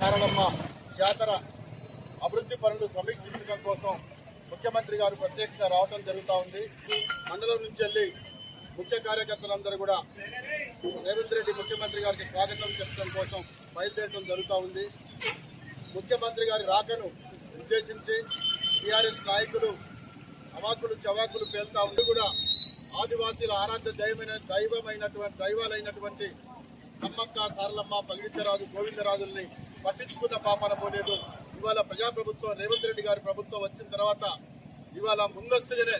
కారణమ్మ జాతర అభివృద్ధి పనులు సమీక్షించడం కోసం ముఖ్యమంత్రి గారు ప్రత్యేకంగా రావడం జరుగుతూ ఉంది. మండలం నుంచి వెళ్ళి ముఖ్య కార్యకర్తలందరూ కూడా రేవంత్ రెడ్డి ముఖ్యమంత్రి గారికి స్వాగతం చెప్పడం కోసం బయలుదేరడం జరుగుతూ ఉంది. ముఖ్యమంత్రి గారి రాకను ఉద్దేశించి టీఆర్ఎస్ నాయకులు అవాకులు చవాకులు పేలుతా ఉండి కూడా ఆదివాసీల ఆరాధ్య దైవమైన దైవమైనటువంటి దైవాలైనటువంటి సమ్మక్క సారలమ్మ పగిడితరాజు గోవిందరాజుల్ని పట్టించుకున్న పాపనపోలేదు ఇవాళ ప్రజాప్రభుత్వం రేవంత్ రెడ్డి గారి ప్రభుత్వం వచ్చిన తర్వాత ఇవాళ ముందస్తుగానే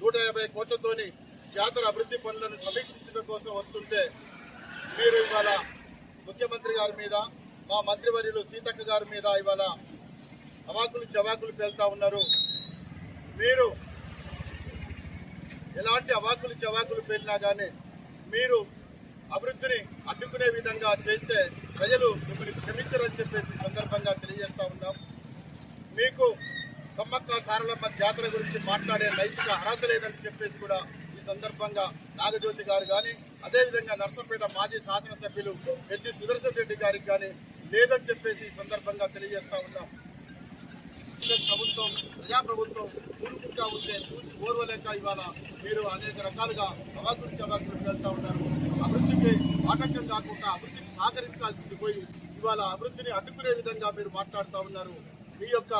నూట యాభై కోట్లతోని జాతర అభివృద్ధి పనులను సమీక్షించడం కోసం వస్తుంటే మీరు ఇవాళ ముఖ్యమంత్రి గారి మీద మా మంత్రివర్యులు సీతక్క గారి మీద ఇవాళ అవాకులు చవాకులు పేలుతా ఉన్నారు. మీరు ఎలాంటి అవాకులు చవాకులు పేలినా కానీ మీరు అభివృద్ధిని అడ్డుకునే విధంగా చేస్తే ప్రజలు మిమ్మల్ని క్షమించరని చెప్పేసి సందర్భంగా తెలియజేస్తా ఉన్నాం. మీకు సమ్మక్క సారలమ్మ జాతర గురించి మాట్లాడే నైతిక అర్హత లేదని చెప్పేసి కూడా ఈ సందర్భంగా నాగజ్యోతి గారు కానీ అదేవిధంగా నర్సంపేట మాజీ శాసనసభ్యులు పెద్ది సుదర్శన్ రెడ్డి గారికి కానీ లేదని చెప్పేసి ఈ సందర్భంగా తెలియజేస్తా ఉన్నాం. ప్రభుత్వం ప్రజాప్రభుత్వం కూరుకుంటా ఉంటే చూసి ఓర్వలేక ఇవాళ మీరు అనేక రకాలుగా అవాకులు చవాకులు వెళ్తా ఉన్నారు. ఆటంకం కాకుండా అభివృద్ధికి సహకరించాల్సింది పోయి ఇవాళ అభివృద్ధిని అడ్డుకునే విధంగా మీరు మాట్లాడుతూ ఉన్నారు. మీ యొక్క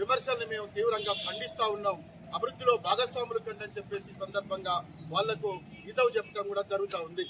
విమర్శల్ని మేము తీవ్రంగా ఖండిస్తూ ఉన్నాం. అభివృద్ధిలో భాగస్వాములు కండి అని చెప్పేసి సందర్భంగా వాళ్ళకు ఇదవు చెప్పడం కూడా జరుగుతూ ఉంది.